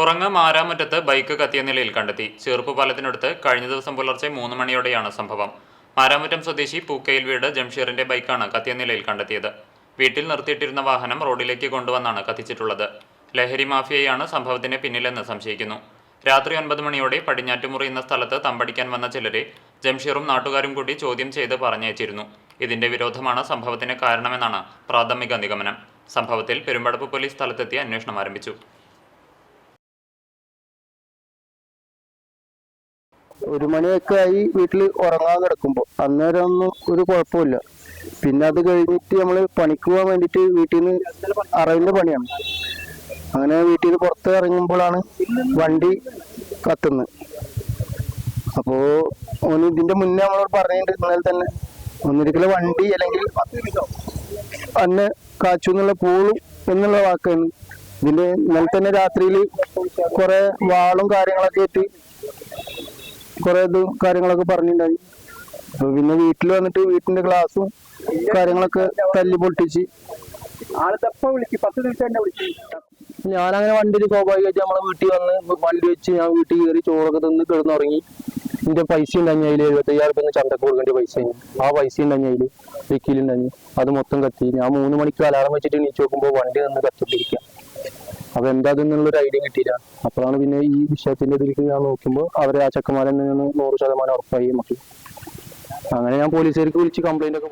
Purangu മാരാമറ്റത്ത് bike കത്തിയ നിലയിൽ കണ്ടെത്തി. ചെറുപ്പ് പാലത്തിനടുത്ത് കഴിഞ്ഞ ദിവസം പുലർച്ചെ മൂന്ന് മണിയോടെയാണ് സംഭവം. മാരാമറ്റം സ്വദേശി പൂക്കയിൽ വീട് ജംഷീറിന്റെ ബൈക്കാണ് കത്തിയ നിലയിൽ കണ്ടെത്തിയത്. വീട്ടിൽ നിർത്തിയിട്ടിരുന്ന വാഹനം റോഡിലേക്ക് കൊണ്ടുവന്നാണ് കത്തിച്ചിട്ടുള്ളത്. ലഹരി മാഫിയയാണ് സംഭവത്തിന് പിന്നിലെന്ന് സംശയിക്കുന്നു. രാത്രി ഒൻപത് മണിയോടെ പടിഞ്ഞാറ്റുമുറി എന്ന സ്ഥലത്ത് തമ്പടിക്കാൻ വന്ന ചിലരെ ജംഷീറും നാട്ടുകാരും കൂടി ചോദ്യം ചെയ്ത് പറഞ്ഞയച്ചിരുന്നു. ഇതിന്റെ വിരോധമാണ് സംഭവത്തിന് കാരണമെന്നാണ് പ്രാഥമിക നിഗമനം. സംഭവത്തിൽ പെരുമ്പടപ്പ് പോലീസ് സ്ഥലത്തെത്തി അന്വേഷണം ആരംഭിച്ചു. ഒരു മണിയൊക്കെ ആയി വീട്ടിൽ ഉറങ്ങാൻ കിടക്കുമ്പോൾ അന്നേരം ഒന്നും ഒരു കുഴപ്പമില്ല പിന്നെ അത് കഴിഞ്ഞിട്ട് നമ്മൾ പണിക്ക് പോകാൻ വേണ്ടിയിട്ട് വീട്ടിൽ നിന്ന് അറവിന്റെ പണിയാണ്. അങ്ങനെ വീട്ടിൽ നിന്ന് പുറത്ത് ഇറങ്ങുമ്പോഴാണ് വണ്ടി കത്തുന്നത്. അപ്പോൾ ഓന് ഇതിന്റെ മുന്നേ നമ്മളോട് പറഞ്ഞിട്ടുണ്ട് തന്നെ ഒന്നിരിക്കലും വണ്ടി അല്ലെങ്കിൽ അന്ന് കാച്ചു എന്നുള്ള പൂളും എന്നുള്ള വാക്കാണ്. ഇതിന്റെ ഇന്നലെ തന്നെ രാത്രിയിൽ കുറെ വാളും കാര്യങ്ങളൊക്കെ എത്തി കുറെ ഇതും കാര്യങ്ങളൊക്കെ പറഞ്ഞിട്ടുണ്ടായി അപ്പൊ പിന്നെ വീട്ടിൽ വന്നിട്ട് വീട്ടിന്റെ ഗ്ലാസും കാര്യങ്ങളൊക്കെ തല്ലി പൊട്ടിച്ച്. ഞാനങ്ങനെ വണ്ടിയിൽ സ്വാഭാവികമായിട്ട് നമ്മളെ വീട്ടിൽ വന്ന് വണ്ടി വെച്ച് ഞാൻ വീട്ടിൽ കയറി ചോറൊക്കെ തിന്ന് കിടന്നുറങ്ങി. എന്റെ പൈസ ഉണ്ടായി അതിൽ എഴുപത്തയ്യായിരം രൂപ ചന്തക്ക് കൊടുക്കേണ്ട പൈസ ആ പൈസ ഉണ്ടായി അതിൽ വെക്കിലുണ്ടായി അത് മൊത്തം കത്തി ഞാൻ മൂന്ന് മണിക്ക് അലാറം വെച്ചിട്ട് എണീച്ച് നോക്കുമ്പോൾ വണ്ടി നിന്ന് കത്തിപ്പിടിക്കാം. അപ്പൊ എന്താ അതെന്നുള്ളൊരു ഐഡിയ കിട്ടിയില്ല. അപ്പോഴാണ് പിന്നെ ഈ വിഷയത്തിന്റെ ഇതിലേക്ക് ഞാൻ നോക്കുമ്പോൾ അവരെ ആ ചെക്കന്മാരെ നൂറ് ശതമാനം ഉറപ്പായി മക്കൾ അങ്ങനെ ഞാൻ പോലീസുകാർക്ക് വിളിച്ച് കംപ്ലൈന്റ് ഒക്കെ